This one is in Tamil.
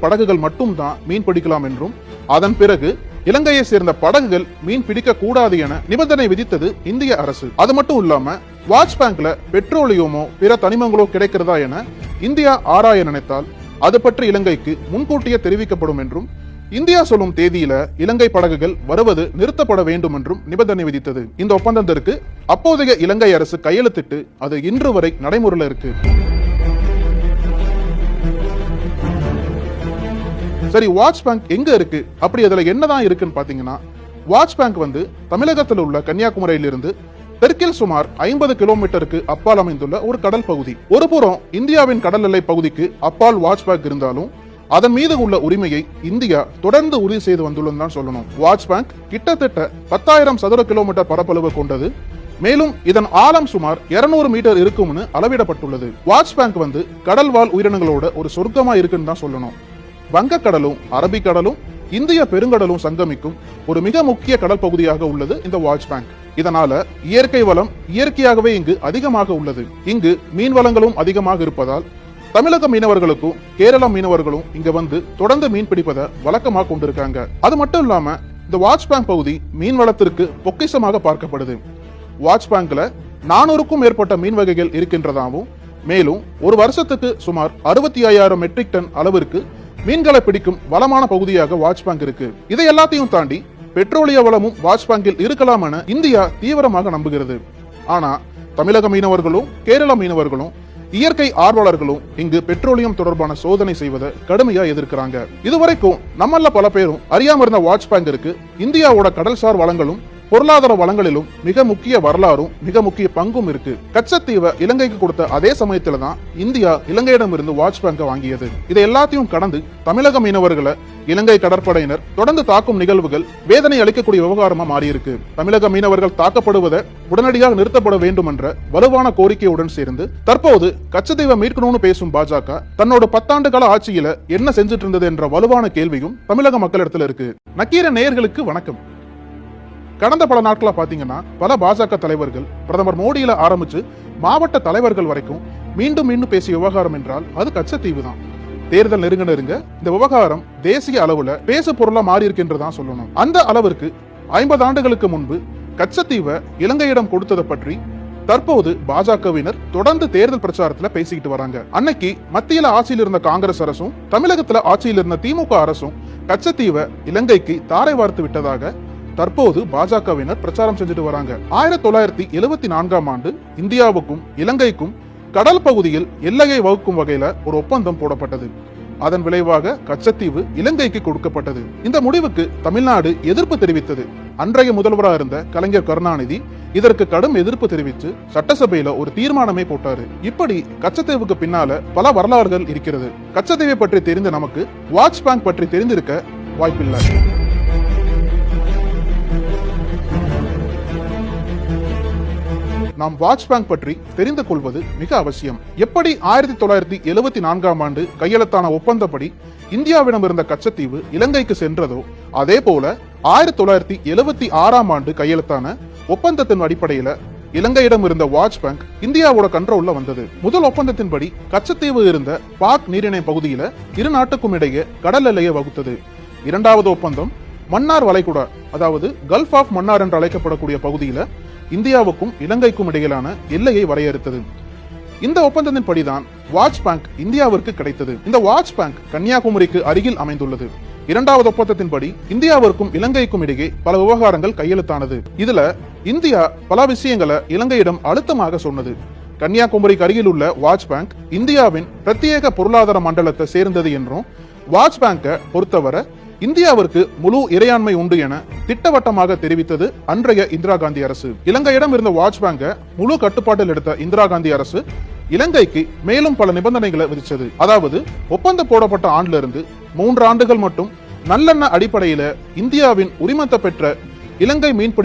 படகுகள் மட்டும் தான் மீன் பிடிக்கலாம் என்றும் அதன் பிறகு இலங்கையை சேர்ந்த படகுகள் மீன் பிடிக்க கூடாது என நிபந்தனை விதித்தது இந்திய அரசு. அது மட்டும் இல்லாம வாட்ச் பேங்க்ல பெட்ரோலியமோ பிற தனிமங்களோ கிடைக்கிறதா என இந்தியா ஆராய நினைத்தால் அது பற்றி இலங்கைக்கு முன்கூட்டியே தெரிவிக்கப்படும் என்றும் இந்தியா சொல்லும் தேதியில இலங்கை படகுகள் வருவது நிறுத்தப்பட வேண்டும் என்றும் நிபந்தனை விதித்தது. இந்த ஒப்பந்தத்திற்கு அப்போதைய இலங்கை அரசு கையெழுத்திட்டு அது இன்று வரை நடைமுறையில் இருக்கு. சரி வாட்ச் பேங்க் எங்க இருக்கு? அப்படி அதுல என்னதான் இருக்குன்னு பாத்தீங்கன்னா வாட்ச் பேங்க் வந்து தமிழகத்தில் உள்ள கன்னியாகுமரியிலிருந்து தெற்கில் சுமார் ஐம்பது கிலோமீட்டருக்கு அப்பால் அமைந்துள்ள ஒரு கடல் பகுதி. ஒரு புறம் இந்தியாவின் கடல் எல்லை பகுதிக்கு அப்பால் வாட்ச் பேங்க் இருந்தாலும் அதன் மீது உள்ள உரிமையை இந்தியா தொடர்ந்து உறுதி செய்து வந்துள்ளது தான் சொல்லணும். வாட்ச் பேங்க் கிட்டத்தட்ட பத்தாயிரம் சதுர கிலோமீட்டர் பரப்பளவு கொண்டது. மேலும் இதன் ஆழம் சுமார் 200 மீட்டர் இருக்கும்னு அளவிடப்பட்டுள்ளது. வாட்ச் பேங்க் வந்து கடல் வாழ் உயிரினங்களோட ஒரு சொர்க்கமா இருக்குன்னு தான் சொல்லணும். வங்கக்கடலும் அரபிக்கடலும் இந்திய பெருங்கடலும் சங்கமிக்கும் ஒரு மிக முக்கிய கடல் பகுதியாக உள்ளது இந்த வாட்ச் பேங்க். இதனால இயற்கை வளம் இயற்கையாகவே இங்கு அதிகமாக உள்ளது. இங்கு மீன் வளங்களும் அதிகமாக இருப்பதால் தமிழக மீனவர்களுக்கும் கேரள மீனவர்களும் இங்க வந்து தொடர்ந்து மீன் பிடிப்பதை வழக்கமாக கொண்டிருக்காங்க. அது மட்டும் இல்லாம இந்த வாட்ச் பேங்க் பகுதி மீன் வளத்திற்கு பொக்கிஷமாக பார்க்கப்படுது. வாட்ச் பேங்க்ல நானூறுக்கும் மேற்பட்ட மீன் வகைகள் இருக்கின்றதாகவும் மேலும் ஒரு வருஷத்துக்கு சுமார் அறுபத்தி ஐயாயிரம் மெட்ரிக் டன் அளவிற்கு மீன்களை பிடிக்கும் வளமான பகுதியாக வாட்ச் இருக்கு. இதை எல்லாத்தையும் தாண்டி பெட்ரோலிய வளமும் வாஜ்பாங்கில் இருக்கலாம் என இந்தியா தீவிரமாக நம்புகிறது. ஆனா தமிழக மீனவர்களும் கேரள மீனவர்களும் இயற்கை ஆர்வலர்களும் இங்கு பெட்ரோலியம் தொடர்பான சோதனை செய்வதை கடுமையா எதிர்க்கிறாங்க. இதுவரைக்கும் நம்மள பல பேரும் அறியாம இருந்த வாட்ச் பேங்க் இருக்கு. இந்தியாவோட கடல்சார் வளங்களும் பொருளாதார வளங்களிலும் மிக முக்கிய வரலாறும் மிக முக்கிய பங்கும் இருக்கு. கச்சத்தீவை இலங்கைக்கு கொடுத்த அதே சமயத்துல தான் இந்தியா இலங்கையிடம் இருந்து வாட்ச் பேங்கை வாங்கியது. இதை எல்லாத்தையும் கடந்து தமிழக மீனவர்களை இலங்கை கடற்படையினர் தொடர்ந்து தாக்கும் நிகழ்வுகள் வேதனை அளிக்கக்கூடிய விவகாரமா மாறியிருக்கு. தமிழக மீனவர்கள் தாக்கப்படுவதை உடனடியாக நிறுத்தப்பட வேண்டும் என்ற வலுவான கோரிக்கையுடன் சேர்ந்து தற்போது கச்சத்தீவை மீட்கணும்னு பேசும் பாஜக தன்னோட பத்தாண்டு கால ஆட்சியில என்ன செஞ்சுட்டு இருந்தது என்ற வலுவான கேள்வியும் தமிழக மக்களிடத்துல இருக்கு. நக்கீர நேயர்களுக்கு வணக்கம். கடந்த பல நாட்களாக பார்த்தீங்கன்னா பல பாஜக தலைவர்கள் பிரதமர் மோடியில ஆரம்பிச்சு மாவட்ட தலைவர்கள் வரைக்கும் மீண்டும் மீண்டும் பேசிய விவகாரம் என்றால் அது கச்சத்தீவு தான். தேர்தல் நெருங்க நெருங்க இந்த விவகாரம் தேசிய அளவுல பேசு பொருளா மாறி இருக்கின்றதா சொல்லணும். அந்த அளவிற்கு ஐம்பது ஆண்டுகளுக்கு முன்பு கச்சத்தீவை இலங்கையிடம் கொடுத்ததை பற்றி தற்போது பாஜகவினர் தொடர்ந்து தேர்தல் பிரச்சாரத்துல பேசிக்கிட்டு வராங்க. அன்னைக்கு மத்தியில ஆட்சியில் இருந்த காங்கிரஸ் அரசும் தமிழகத்துல ஆட்சியில் இருந்த திமுக அரசும் கச்சத்தீவை இலங்கைக்கு தாரை வார்த்து விட்டதாக தற்போது பாஜகவினர் பிரச்சாரம் செஞ்சுட்டு வராங்க. ஆயிரத்தி தொள்ளாயிரத்தி எழுபத்தி நான்காம் ஆண்டு இந்தியாவுக்கும் இலங்கைக்கும் கடல் பகுதியில் எல்லையை வகுக்கும் வகையில ஒரு ஒப்பந்தம் போடப்பட்டது. அதன் விளைவாக கச்சத்தீவு இலங்கைக்கு கொடுக்கப்பட்டது. இந்த முடிவுக்கு தமிழ்நாடு எதிர்ப்பு தெரிவித்தது. அன்றைய முதல்வராக இருந்த கலைஞர் கருணாநிதி இதற்கு கடும் எதிர்ப்பு தெரிவித்து சட்டசபையில ஒரு தீர்மானமே போட்டாரு. இப்படி கச்சத்தீவுக்கு பின்னால பல வரலாறுகள் இருக்கிறது. கச்சத்தீவை பற்றி தெரிந்த நமக்கு வாட்ச் பேங்க் பற்றி தெரிந்திருக்க வாய்ப்பில்லை. நாம் வாட்ச் பேங்க் பற்றி தெரிந்து கொள்வது மிக அவசியம். எப்படி ஆயிரத்தி தொள்ளாயிரத்தி எழுபத்தி நான்காம் ஆண்டு கையெழுத்தான ஒப்பந்தப்படி இந்தியாவிடம் இருந்த கச்சத்தீவு இலங்கைக்கு சென்றதோ அதே போல ஆயிரத்தி தொள்ளாயிரத்தி எழுபத்தி ஆறாம் ஆண்டு கையெழுத்தான ஒப்பந்தத்தின் அடிப்படையில இலங்கையிடம் இருந்த வாட்ச் பேங்க் இந்தியாவோட கண்ட்ரோல்ல வந்தது. முதல் ஒப்பந்தத்தின்படி கச்சத்தீவு இருந்த பாக் நீரிணை பகுதியில இரு நாட்டுக்கும் இடையே கடல் எல்லையை வகுத்தது. இரண்டாவது ஒப்பந்தம் மன்னார் வளைகுடா அதாவது கல்ஃப் ஆஃப் மன்னார் என்று அழைக்கப்படக்கூடிய பகுதியில இந்தியாவுக்கும் இலங்கைக்கும் இடையிலான எல்லையை வரையறுத்தது. இந்த ஒப்பந்தத்தின் படிதான் வாட்ச் பேங்க் இந்தியாவிற்கு கிடைத்தது. இந்த வாட்ச் பேங்க் கன்னியாகுமரிக்கு அருகில் அமைந்துள்ளது. இரண்டாவது ஒப்பந்தத்தின்படி இந்தியாவிற்கும் இலங்கைக்கும் இடையே பல விவகாரங்கள் கையெழுத்தானது. இதுல இந்தியா பல விஷயங்களை இலங்கையிடம் அழுத்தமாக சொன்னது. கன்னியாகுமரிக்கு அருகில் உள்ள வாட்ச் பேங்க் இந்தியாவின் பிரத்யேக பொருளாதார மண்டலத்தை சேர்ந்தது என்றும் வாட்ச் பேங்கை பொறுத்தவரை இந்தியாவிற்கு முழு இறையாண்மை உண்டு என திட்டவட்டமாக தெரிவித்தது அன்றைய இந்திரா காந்தி அரசு. இலங்கையிடம் இருந்த வாட்ச் பேங்கை முழு கட்டுப்பாட்டில் எடுத்த இந்திரா காந்தி அரசு இலங்கைக்கு மேலும் பல நிபந்தனைகளை விதிச்சது அதாவது ஒப்பந்தம் போடப்பட்ட ஆண்டுல இருந்து மூன்று ஆண்டுகள் மட்டும் நல்லெண்ண அடிப்படையில இந்தியாவின் உரிமத்தை பெற்ற இலங்கை மீன்பிடி